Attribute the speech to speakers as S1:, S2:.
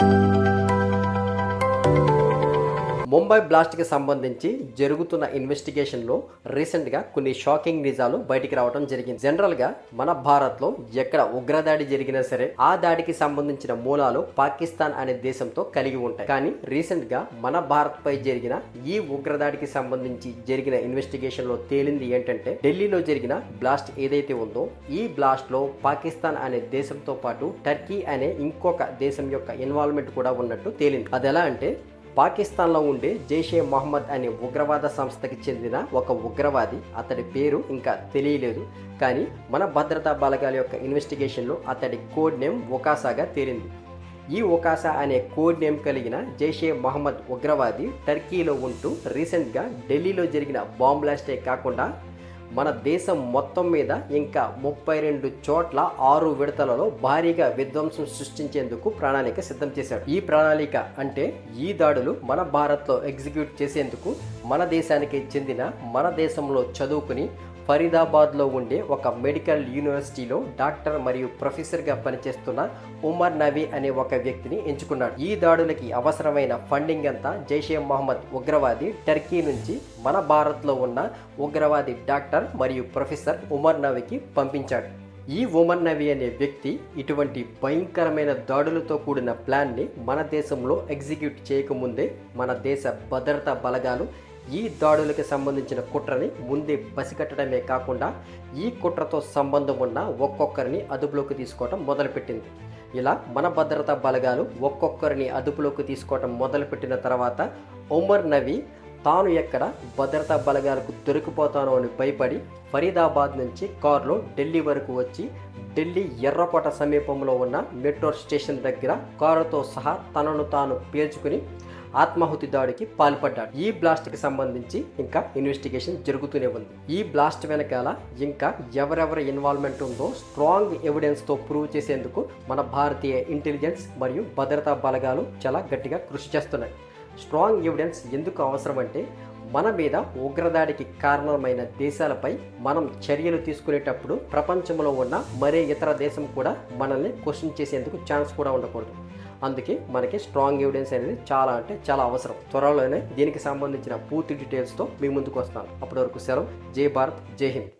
S1: Thank you. Mumbai బ్లాస్ట్కి సంబంధించి జరుగుతున్న ఇన్వెస్టిగేషన్లో రీసెంట్గా కొన్ని షాకింగ్ నిజాలు బయటికి రావడం జరిగింది. జనరల్గా మన భారత్లో ఎక్కడ ఉగ్రదాడి జరిగినా సరే ఆ దాడికి సంబంధించిన మూలాలు పాకిస్తాన్ అనే దేశంతో కలిగి ఉంటాయి. కానీ రీసెంట్గా మన భారత్పై జరిగిన ఈ ఉగ్రదాడికి సంబంధించి జరిగిన ఇన్వెస్టిగేషన్లో తేలింది ఏంటంటే ఢిల్లీలో జరిగిన బ్లాస్ట్ ఏదైతే ఉందో ఈ బ్లాస్ట్లో పాకిస్తాన్ అనే దేశంతో పాటు టర్కీ అనే ఇంకొక దేశం యొక్క ఇన్వాల్వ్మెంట్ కూడా ఉన్నట్టు తేలింది. అది ఎలా అంటే పాకిస్తాన్లో ఉండే జైషే మొహమ్మద్ అనే ఉగ్రవాద సంస్థకి చెందిన ఒక ఉగ్రవాది. అతడి పేరు ఇంకా తెలియలేదు. కానీ మన భద్రతా బలగాల యొక్క ఇన్వెస్టిగేషన్లో అతడి కోడ్ నేమ్ ఒకాసాగా తేలింది. ఈ ఒకాసా అనే కోడ్ నేమ్ కలిగిన జైషే మహమ్మద్ ఉగ్రవాది టర్కీలో ఉంటూ రీసెంట్గా ఢిల్లీలో జరిగిన బాంబ్ బ్లాస్టే కాకుండా మన దేశం మొత్తం మీద ఇంకా ముప్పై రెండు చోట్ల ఆరు విడతలలో భారీగా విధ్వంసం సృష్టించేందుకు ప్రణాళిక సిద్ధం చేశాడు. ఈ ప్రణాళిక అంటే ఈ దాడులు మన భారత్లో ఎగ్జిక్యూట్ చేసేందుకు మన దేశానికి చెందిన మన దేశంలో చదువుకుని ఫరీదాబాద్లో ఉండే ఒక మెడికల్ యూనివర్సిటీలో డాక్టర్ మరియు ప్రొఫెసర్గా పనిచేస్తున్న ఉమర్ నవీ అనే ఒక వ్యక్తిని ఎంచుకున్నాడు. ఈ దాడులకి అవసరమైన ఫండింగ్ అంతా జైషే మహమ్మద్ ఉగ్రవాది టర్కీ నుంచి మన భారత్లో ఉన్న ఉగ్రవాది డాక్టర్ మరియు ప్రొఫెసర్ ఉమర్ నవీకి పంపించాడు. ఈ ఉమర్ నవీ అనే వ్యక్తి ఇటువంటి భయంకరమైన దాడులతో కూడిన ప్లాన్ని మన దేశంలో ఎగ్జిక్యూట్ చేయకముందే మన దేశ భద్రతా బలగాలు ఈ దాడులకు సంబంధించిన కుట్రని ముందే పసిగట్టడమే కాకుండా ఈ కుట్రతో సంబంధం ఉన్న ఒక్కొక్కరిని అదుపులోకి తీసుకోవటం మొదలుపెట్టింది. ఇలా మన భద్రతా బలగాలు ఒక్కొక్కరిని అదుపులోకి తీసుకోవటం మొదలుపెట్టిన తర్వాత ఉమర్ నవీ తాను ఎక్కడ భద్రతా బలగాలకు దొరికిపోతానో అని భయపడి ఫరీదాబాద్ నుంచి కారులో ఢిల్లీ వరకు వచ్చి ఢిల్లీ ఎర్రకోట సమీపంలో ఉన్న మెట్రో స్టేషన్ దగ్గర కారుతో సహా తనను తాను పేల్చుకుని ఆత్మాహుతి దాడికి పాల్పడ్డాడు. ఈ బ్లాస్ట్కి సంబంధించి ఇంకా ఇన్వెస్టిగేషన్ జరుగుతూనే ఉంది. ఈ బ్లాస్ట్ వెనకాల ఇంకా ఎవరెవరి ఇన్వాల్వ్మెంట్ ఉందో స్ట్రాంగ్ ఎవిడెన్స్తో ప్రూవ్ చేసేందుకు మన భారతీయ ఇంటెలిజెన్స్ మరియు భద్రతా బలగాలు చాలా గట్టిగా కృషి చేస్తున్నాయి. స్ట్రాంగ్ ఎవిడెన్స్ ఎందుకు అవసరం అంటే మన మీద ఉగ్రదాడికి కారణమైన దేశాలపై మనం చర్యలు తీసుకునేటప్పుడు ప్రపంచంలో ఉన్న మరే ఇతర దేశం కూడా మనల్ని క్వశ్చన్ చేసేందుకు ఛాన్స్ కూడా ఉండకూడదు. అందుకే మనకి స్ట్రాంగ్ ఎవిడెన్స్ అనేది చాలా అంటే చాలా అవసరం. త్వరలోనే దీనికి సంబంధించిన పూర్తి డీటెయిల్స్తో మీ ముందుకు వస్తాను. అప్పటి వరకు సెలవు. జై భారత్ జై హింద్.